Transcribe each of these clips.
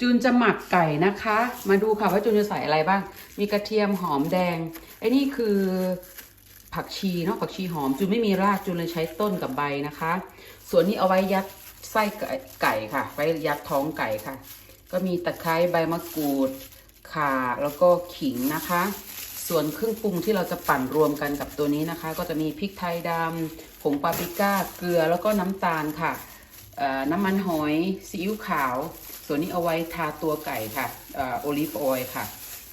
จูนจะหมักไก่นะคะ มาดูค่ะว่าจูนจะใส่อะไรบ้าง มีกระเทียมหอมแดง ไอ้นี่คือผักชีเนาะผักชีหอมจูนไม่มีรากจูนเลยใช้ต้นกับใบนะคะ ส่วนนี้เอาไว้ยัดไส้ไก่ค่ะ ไว้ยัดท้องไก่ค่ะ ก็มีตะไคร้ใบมะกรูดข่าแล้วก็ขิงนะคะ ส่วนเครื่องปรุงที่เราจะปั่นรวมกันกับตัวนี้นะคะ ก็จะมีพริกไทยดำผงปาปริก้าเกลือแล้วก็น้ำตาลค่ะ น้ำมันหอยซีอิ๊วขาว ส่วนนี้เอาไว้ทาตัวไก่ค่ะโอลิฟออยล์ค่ะ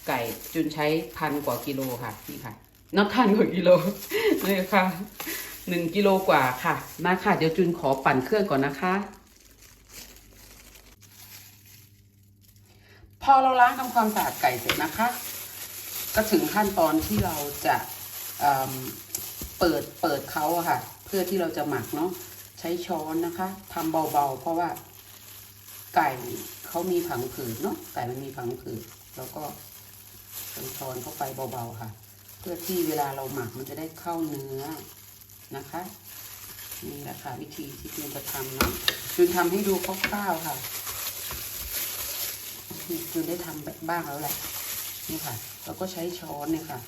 ไก่จุนใช้พันกว่ากิโลค่ะนี่ค่ะนับพันกว่ากิโลนี่ค่ะหนึ่งกิโลกว่าค่ะ มาค่ะ เดี๋ยวจุนขอปั่นเครื่องก่อนนะคะ พอเราล้างทำความสะอาดไก่เสร็จนะคะ ก็ถึงขั้นตอนที่เราจะเเปิดเปิดเขาค่ะ เพื่อที่เราจะหมักเนาะ ใช้ช้อนนะคะทำเบาๆ เพราะว่าไก่เขามีผังผืดเนาะไก่มันมีผังผืดแล้วก็ช้อนเข้าไปเบาๆค่ะ เพื่อที่เวลาเราหมักมันจะได้เข้าเนื้อนะคะนี่แหละค่ะวิธีที่จูนจะทำเนาะจูนทำให้ดูคร่าวๆค่ะนี่คือได้ทำแบบบ้างแล้วแหละนี่ค่ะเราก็ใช้ช้อนเนี่ยค่ะ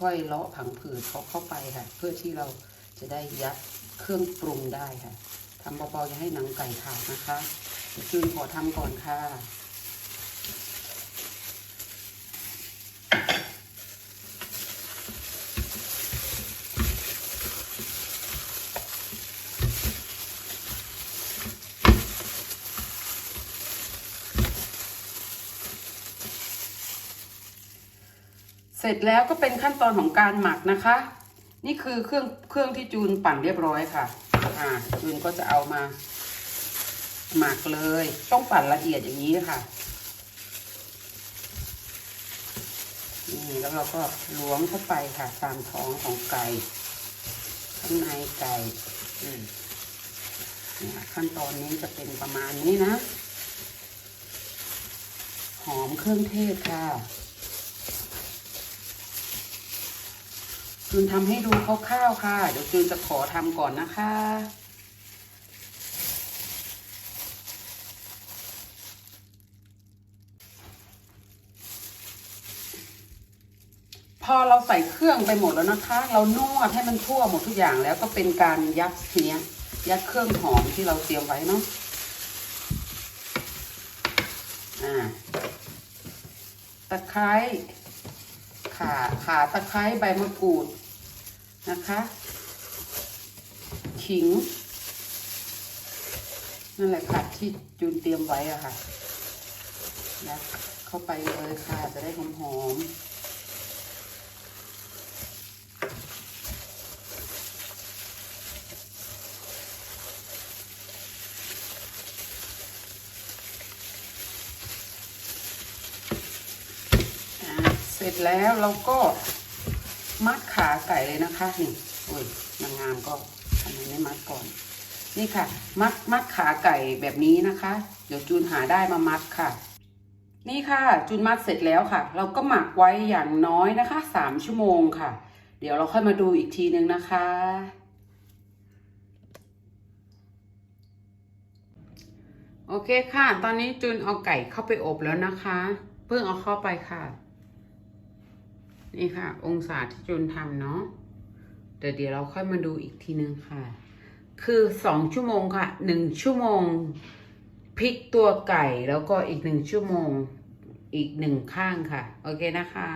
ค่อยๆเลาะผังผืดเขาเข้าไปค่ะ เพื่อที่เรา จะได้ยัดเครื่องปรุงได้ค่ะทำเบาๆอย่าให้หนังไก่ขาดนะคะเดี๋ยวจูนขอทำก่อนค่ะเสร็จแล้วก็เป็นขั้นตอนของการหมักนะคะ นี่คือเครื่องเครื่องที่จูนปั่นเรียบร้อยค่ะ อ่าจูนก็จะเอามา หมักเลย ต้องปั่นละเอียดอย่างนี้ค่ะ นี่แล้วเราก็ล้วงเข้าไปค่ะ ตามท้องของไก่ข้างในไก่อืมเนี่ยขั้นตอนนี้จะเป็นประมาณนี้นะ หอมเครื่องเทศค่ะ จูนทำให้ดูคร่าวๆค่ะ เดี๋ยวจูนจะขอทำก่อนนะคะ พอเราใส่เครื่องไปหมดแล้วนะคะ เรานวดให้มันทั่วหมดทุกอย่างแล้วก็เป็นการยัดทีเนี้ยยัดเครื่องหอมที่เราเตรียมไว้เนาะอ่าตะไคร้ขาขาตะไคร้ใบมะกรูด นะคะขิงนั่นแหละค่ะที่จูนเตรียมไว้อะค่ะยัดเข้าไปเลยค่ะ จะได้หอมหอมอ่าเสร็จแล้วเราก็ มัดขาไก่เลยนะคะนี่โอ้ยนางงามก็ทำไมไม่มัดก่อน นี่ค่ะ มัดมัดขาไก่แบบนี้นะคะ เดี๋ยวจูนหาได้มามัดค่ะ นี่ค่ะจูนมัดเสร็จแล้วค่ะ เราก็หมักไว้อย่างน้อยนะคะสามชั่วโมงค่ะ เดี๋ยวเราค่อยมาดูอีกทีนึงนะคะโอเคค่ะ ตอนนี้จูนเอาไก่เข้าไปอบแล้วนะคะ เพิ่งเอาเข้าไปค่ะ นี่ค่ะ องศาที่จุนทำเนาะแต่เดี๋ยวเราค่อยมาดูอีกทีนึงค่ะ คือสองชั่วโมงค่ะหนึ่งชั่วโมงพลิกตัวไก่แล้วก็อีกหนึ่งชั่วโมงอีกหนึ่งข้างค่ะ โอเคนะคะ